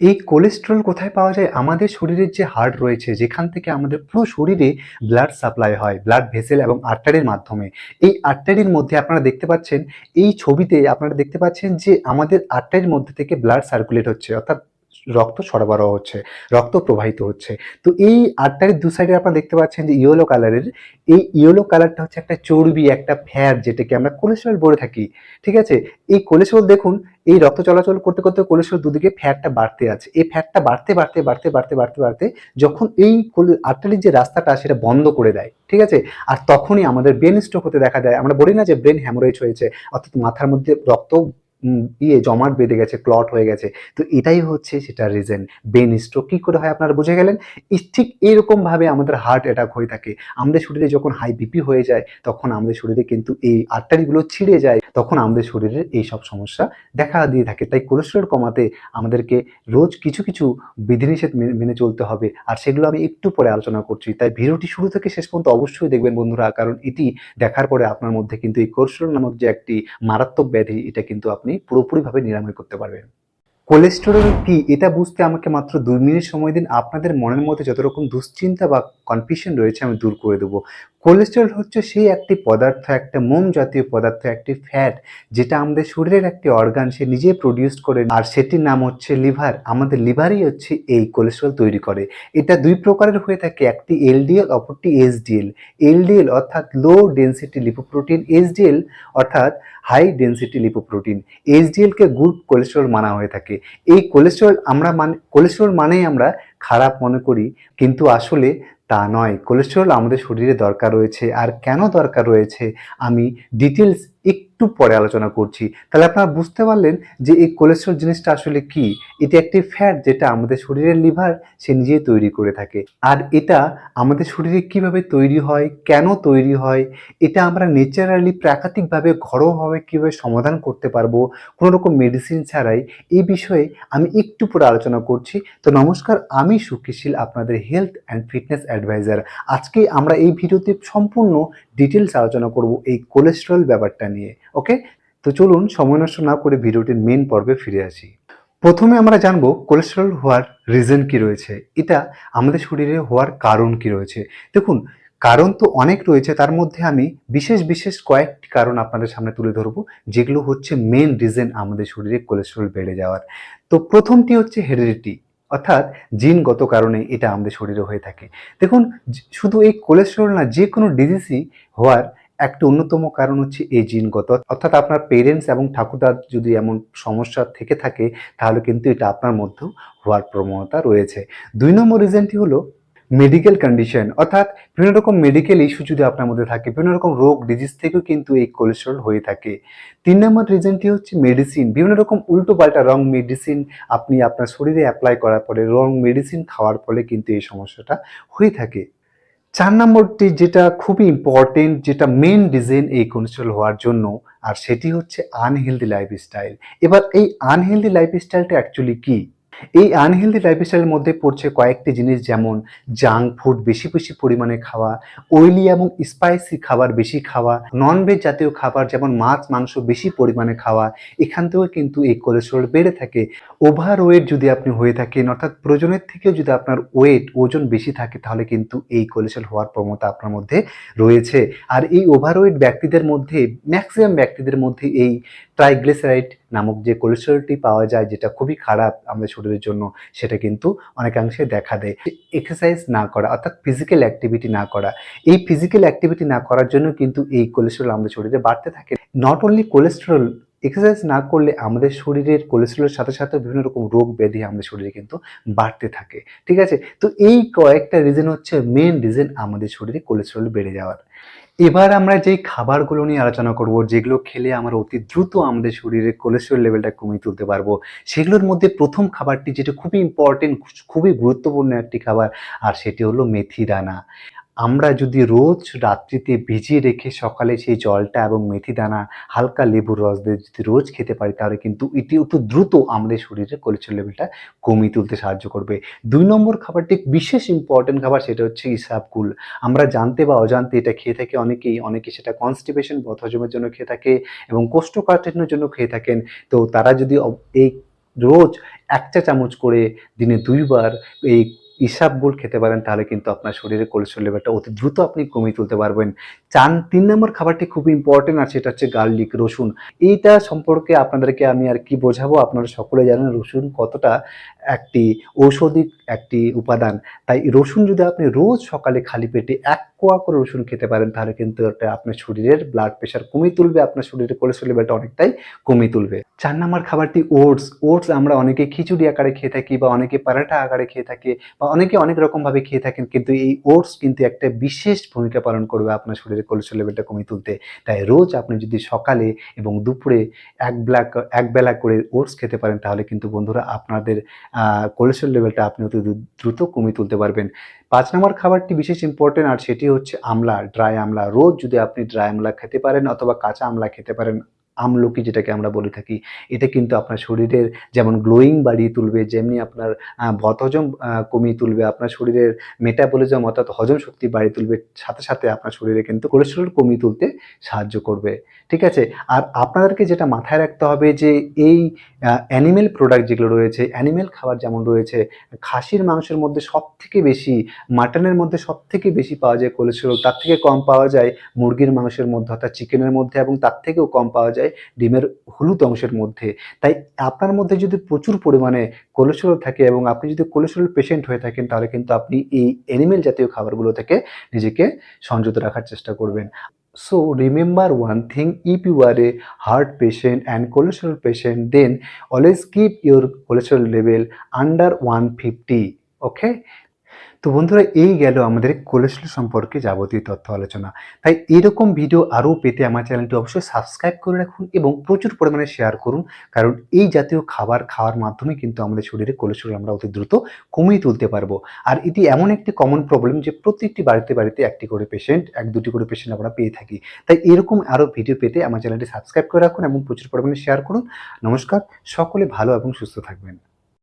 এই কোলেস্ট্রল কোথায় পাওয়া যায়? আমাদের শরীরের যে হার্ট রয়েছে, যেখান থেকে আমাদের পুরো শরীরে ব্লাড সাপ্লাই হয় ব্লাড ভেসেল এবং আর্টারির মাধ্যমে। এই আর্টারির মধ্যে আপনারা দেখতে পাচ্ছেন, এই ছবিতে আপনারা দেখতে পাচ্ছেন যে আমাদের আর্টারির মধ্যে থেকে ব্লাড সার্কুলেট হচ্ছে। অর্থাৎ রক্ত সরবরাহ হচ্ছে, রক্ত প্রবাহিত হচ্ছে। তো এই আর্টারির দু সাইডে আপনারা দেখতে পাচ্ছেন যে ইয়েলো কালারের এই ইয়েলো কালারটা হচ্ছে একটা চর্বি, একটা ফ্যাট যেটাকে আমরা কোলেস্ট্রল বলে থাকি, ঠিক আছে? এই কোলেস্ট্রল দেখুন, এই রক্ত চলাচল করতে করতে কোলেস্ট্রল দুদিকে ফ্যাটটা বাড়তে আছে। এই ফ্যাটটা বাড়তে বাড়তে বাড়তে বাড়তে বাড়তে বাড়তে যখন এই আর্টারির যে রাস্তাটা সেটা বন্ধ করে দেয়, ঠিক আছে? আর তখনই আমাদের ব্রেন স্ট্রোক হতে দেখা যায় আমরা বলি না যে ব্রেন হ্যামোরেজ হয়েছে, অর্থাৎ মাথার মধ্যে রক্ত ইয়ে জমাট বেঁধে গেছে ক্লট হয়ে গেছে। তো এটাই হচ্ছে সেটা রিজন বেন স্ট্রোক কী করে হয় আপনারা বুঝে গেলেন? ঠিক এরকম ভাবে আমাদের হার্ট অ্যাটাক হয়ে থাকে। আমাদের শরীরে যখন হাই বিপি হয়ে যায়, তখন আমাদের শরীরে কিন্তু এই আর্টারিগুলো ছিঁড়ে যায়, তখন আমাদের শরীরের এই সব সমস্যা দেখা দিয়ে থাকে। তাই কোলেস্ট্রল কমাতে আমাদেরকে রোজ কিছু কিছু বিধিনিষেধ মেনে চলতে হবে। আর সেগুলো আমি একটু পরে আলোচনা করছি। তাই ভিডিওটি শুরু থেকে শেষ পর্যন্ত অবশ্যই দেখবেন বন্ধুরা, কারণ এটি দেখার পরে আপনার মধ্যে কিন্তু এই কোলেস্ট্রল নামক যে একটি মারাত্মক ব্যাধি, এটা কিন্তু আপনি পুরোপুরিভাবে নিরাময় করতে পারবেন কোলেস্টেরল কি, এটা বুঝতে আমাকে মাত্র দুই মিনিট সময় দিন। আপনাদের মনের মধ্যে যত রকম দুশ্চিন্তা বা কনফিউশন রয়েছে, আমি দূর করে দেবো। কোলেস্টেরল হচ্ছে সেই একটি পদার্থ, একটা মোম জাতীয় পদার্থ, একটি ফ্যাট, যেটা আমাদের শরীরের একটি অর্গান, সে নিজে প্রডিউস করে আর সেটির নাম হচ্ছে লিভার। আমাদের লিভারই হচ্ছে এই কোলেস্টেরল তৈরি করে। এটা দুই প্রকারের হয়ে থাকে, একটি এলডিএল, অপরটি এসডিএল এলডিএল অর্থাৎ লো ডেন্সিটি লিপোপ্রোটিন এসডিএল অর্থাৎ হাই ডেন্সিটি লিপোপ্রোটিন এসডিএলকে গুড কোলেস্টেরল মানা হয়ে থাকে। এই কোলেস্টেরল আমরা মানে কোলেস্টেরল মানেই আমরা খারাপ মনে করি, কিন্তু আসলে তা নয়। কোলেস্টেরল আমাদের শরীরে দরকার রয়েছে। আর কেন দরকার রয়েছে? আমি ডিটেলস একটু পরে আলোচনা করছি। তাহলে আপনারা বুঝতে পারলেন যে এই কোলেস্টেরল জিনিসটা আসলে কি? এটি একটি ফ্যাট যেটা আমাদের শরীরের লিভার সে নিজেই তৈরি করে থাকে। আর এটা আমাদের শরীরে কীভাবে তৈরি হয়, কেন তৈরি হয়, এটা আমরা ন্যাচারালি প্রাকৃতিকভাবে ঘরোয়াভাবে কীভাবে সমাধান করতে পারব, কোনো রকম মেডিসিন ছাড়াই, এই বিষয়ে আমি একটু পরে আলোচনা করছি। তো নমস্কার, আমি সুখীশীল আপনাদের হেলথ অ্যান্ড ফিটনেস অ্যাডভাইজার আজকে আমরা এই ভিডিওতে সম্পূর্ণ ডিটেলস আলোচনা করব এই কোলেস্ট্রল ব্যাপারটা নিয়ে ওকে তো চলুন সময় নষ্ট না করে ভিডিওটির মেন পর্বে ফিরে আসি। প্রথমে আমরা জানব কোলেস্ট্রল হওয়ার রিজন কি রয়েছে, এটা আমাদের শরীরে হওয়ার কারণ কি রয়েছে। দেখুন, কারণ তো অনেক রয়েছে, তার মধ্যে আমি বিশেষ বিশেষ কয়েকটি কারণ আপনাদের সামনে তুলে ধরবো, যেগুলো হচ্ছে মেন রিজন আমাদের শরীরে কোলেস্ট্রল বেড়ে যাওয়ার। তো প্রথমটি হচ্ছে হেরিডিটি অর্থাৎ জিনগত কারণে এটা আমাদের শরীরে হয়ে থাকে। দেখুন শুধু এই কোলেস্ট্রল না, যে কোনো ডিজিজই হওয়ার একটা অন্যতম কারণ হচ্ছে এই জিনগত। অর্থাৎ আপনার পেরেন্টস এবং ঠাকুরদার যদি এমন সমস্যা থেকে থাকে, তাহলে কিন্তু এটা আপনার মধ্যেও হওয়ার প্রবণতা রয়েছে। দুই নম্বর রিজনটি হলো মেডিকেল কন্ডিশন অর্থাৎ বিভিন্ন রকম মেডিকেল ইস্যু যদি আপনার মধ্যে থাকে, বিভিন্ন রকম রোগ ডিজিজ থেকেও কিন্তু এই কোলেস্ট্রল হয়ে থাকে। তিন নম্বর রিজনটি হচ্ছে মেডিসিন বিভিন্ন রকম উল্টো পাল্টা রং মেডিসিন আপনি আপনার শরীরে অ্যাপ্লাই করার পরে রং মেডিসিন খাওয়ার ফলে কিন্তু এই সমস্যাটা হয়ে থাকে। চার নম্বরটি যেটা খুবই ইম্পর্টেন্ট যেটা মেন রিজন এই কোলেস্ট্রল হওয়ার জন্য, আর সেটি হচ্ছে আনহেলদি লাইফস্টাইল এবার এই আনহেলদি লাইফস্টাইলটা অ্যাকচুয়ালি কি? এই আনহেলদি লাইফস্টাইলের মধ্যে পড়ছে কয়েকটি জিনিস যেমন জাঙ্ক ফুড বেশি বেশি পরিমাণে খাওয়া অয়েলি এবং স্পাইসি খাবার বেশি খাওয়া ননভেজ জাতীয় খাবার যেমন মাছ, মাংস বেশি পরিমাণে খাওয়া, এখান থেকেও কিন্তু এই কোলেস্ট্রল বেড়ে থাকে। ওভার ওয়েট যদি আপনি হয়ে থাকেন, অর্থাৎ প্রয়োজনের থেকেও যদি আপনার ওয়েট ওজন বেশি থাকে, তাহলে কিন্তু এই কোলেস্ট্রল হওয়ার প্রবণতা আপনার মধ্যে রয়েছে। আর এই ওভারওয়েট ব্যক্তিদের মধ্যে ম্যাক্সিমাম ব্যক্তিদের মধ্যে এই ট্রাইগ্লিসারাইড নামক যে কোলেস্ট্রলটি পাওয়া যায়, যেটা খুবই খারাপ আমাদের শরীরের জন্য, সেটা কিন্তু অনেকাংশে দেখা দেয়। এক্সারসাইজ না করা, অর্থাৎ ফিজিক্যাল অ্যাক্টিভিটি না করা, এই ফিজিক্যাল অ্যাক্টিভিটি না করার জন্য কিন্তু এই কোলেস্ট্রল আমাদের শরীরে বাড়তে থাকে। নট অনলি কোলেস্ট্রল এক্সারসাইজ না করলে আমাদের শরীরের কোলেস্ট্রলের সাথে সাথে বিভিন্ন রকম রোগ ব্যাধি আমাদের শরীরে কিন্তু বাড়তে থাকে। ঠিক আছে? তো এই কয়েকটা রিজন হচ্ছে মেন রিজন আমাদের শরীরে কোলেস্ট্রল বেড়ে যাওয়ার। এবার আমরা যে খাবারগুলো নিয়ে আলোচনা করব, যেগুলো খেলে আমরা অতি দ্রুত আমাদের শরীরে কোলেস্ট্রল লেভেলটা কমিয়ে তুলতে পারব, সেগুলোর মধ্যে প্রথম খাবারটি যেটা খুবই ইম্পর্টেন্ট খুবই গুরুত্বপূর্ণ একটি খাবার, আর সেটি হলো মেথি দানা। আমরা যদি রোজ রাত্রিতে ভিজিয়ে রেখে সকালে সেই জলটা এবং মেথি দানা, হালকা লেবুর রস দিয়ে যদি রোজ খেতে পারি, তাহলে কিন্তু এটি অতি দ্রুত আমাদের শরীরে কোলেস্ট্রল লেভেলটা কমিয়ে তুলতে সাহায্য করবে। দুই নম্বর খাবারটি বিশেষ ইম্পর্টেন্ট খাবার সেটা হচ্ছে ইসাবকুল আমরা জানতে বা অজান্তে এটা খেয়ে থাকি, অনেকেই, অনেকে সেটা কনস্টিপেশন হজমের জন্য খেয়ে থাকে এবং কোষ্ঠকাঠিন্যের জন্য খেয়ে থাকেন। তো তারা যদি এই রোজ এক চা চামচ করে দিনে দুইবার এই ইসাবগুল খেতে পারেন, তাহলে কিন্তু আপনার শরীরে কোলেস্ট্রল লেভেলটা অতি দ্রুত আপনি কমিয়ে তুলতে পারবেন। চান তিন নম্বর খাবারটি খুব ইম্পর্টেন্ট আর সেটা হচ্ছে গার্লিক রসুন। এইটা সম্পর্কে আপনাদেরকে আমি আর কি বোঝাবো, আপনারা সকলে জানেন রসুন কতটা একটি ঔষধি একটি উপাদান। তাই রসুন যদি আপনি রোজ সকালে খালি পেটে এক কোয়া করে রসুন খেতে পারেন, তাহলে কিন্তু এটা আপনার শরীরের ব্লাড প্রেশার কমিয়ে তুলবে, আপনার শরীরের কোলেস্ট্রল লেভেলটা অনেকটাই কমিয়ে তুলবে। চার নম্বর খাবারটি ওটস ওটস আমরা অনেকে খিচুড়ি আকারে খেয়ে থাকি বা অনেকে পরাঠা আকারে খেয়ে থাকি বা অনেকে অনেক রকমভাবে খেয়ে থাকেন, কিন্তু এই ওটস কিন্তু একটা বিশেষ ভূমিকা পালন করবে আপনার শরীরে কোলেস্ট্রল লেভেলটা কমিয়ে তুলতে। তাই রোজ আপনি যদি সকালে এবং দুপুরে এক বেলা এক বেলা করে ওটস খেতে পারেন, তাহলে কিন্তু বন্ধুরা আপনাদের কোলেস্ট্রল লেভেলটা আপনি অতি দ্রুত কমিয়ে তুলতে পারবেন। পাঁচ নম্বর খাবারটি বিশেষ ইম্পর্টেন্ট আর সেটি হচ্ছে আমলা ড্রাই আমলা। রোজ যদি আপনি ড্রাই আমলা খেতে পারেন অথবা কাঁচা আমলা খেতে পারেন আমলকি যেটাকে আমরা বলে থাকি, এটা কিন্তু আপনার শরীরের যেমন গ্লোয়িং বাড়িয়ে তুলবে, যেমনি আপনার বদহজম কমিয়ে তুলবে, আপনার শরীরের মেটাবলিজম অর্থাৎ হজম শক্তি বাড়িয়ে তুলবে, সাথে সাথে আপনার শরীরে কিন্তু কোলেস্ট্রল কমিয়ে তুলতে সাহায্য করবে, ঠিক আছে? আর আপনাদেরকে যেটা মাথায় রাখতে হবে যে এই অ্যানিমেল প্রোডাক্ট যেগুলো রয়েছে অ্যানিমেল খাবার যেমন রয়েছে, খাসির মাংসের মধ্যে সব থেকে বেশি, মাটনের মধ্যে সব থেকে বেশি পাওয়া যায় কোলেস্টেরল তার থেকে কম পাওয়া যায় মুরগির মাংসের মধ্যে অর্থাৎ চিকেনের মধ্যে এবং তার থেকেও কম পাওয়া যায় ডিমের হলুদ অংশের মধ্যে। তাই আপনার মধ্যে যদি প্রচুর পরিমাণে কোলেস্টেরল থাকে এবং আপনি যদি কোলেস্টেরল পেশেন্ট হয়ে থাকেন, তাহলে কিন্তু আপনি এই অ্যানিমেল জাতীয় খাবারগুলো থেকে নিজেকে সংযত রাখার চেষ্টা করবেন। So, remember one thing, if you are a heart patient and cholesterol patient, then always keep your cholesterol level under 150 okay? তো বন্ধুরা, এই গেল আমাদের কোলেস্ট্রল সম্পর্কে যাবতীয় তথ্য আলোচনা। তাই এরকম ভিডিও আরও পেতে আমার চ্যানেলটি অবশ্যই সাবস্ক্রাইব করে রাখুন এবং প্রচুর পরিমাণে শেয়ার করুন, কারণ এই জাতীয় খাবার খাওয়ার মাধ্যমে কিন্তু আমাদের শরীরে কোলেস্ট্রল আমরা অতি দ্রুত কমিয়ে তুলতে পারব। আর এটি এমন একটি কমন প্রবলেম যে প্রত্যেকটি বাড়িতে বাড়িতে একটি করে পেশেন্ট এক দুটি করে পেশেন্ট আমরা পেয়ে থাকি। তাই এরকম আরও ভিডিও পেতে আমার চ্যানেলটি সাবস্ক্রাইব করে রাখুন এবং প্রচুর পরিমাণে শেয়ার করুন। নমস্কার, সকলে ভালো এবং সুস্থ থাকবেন।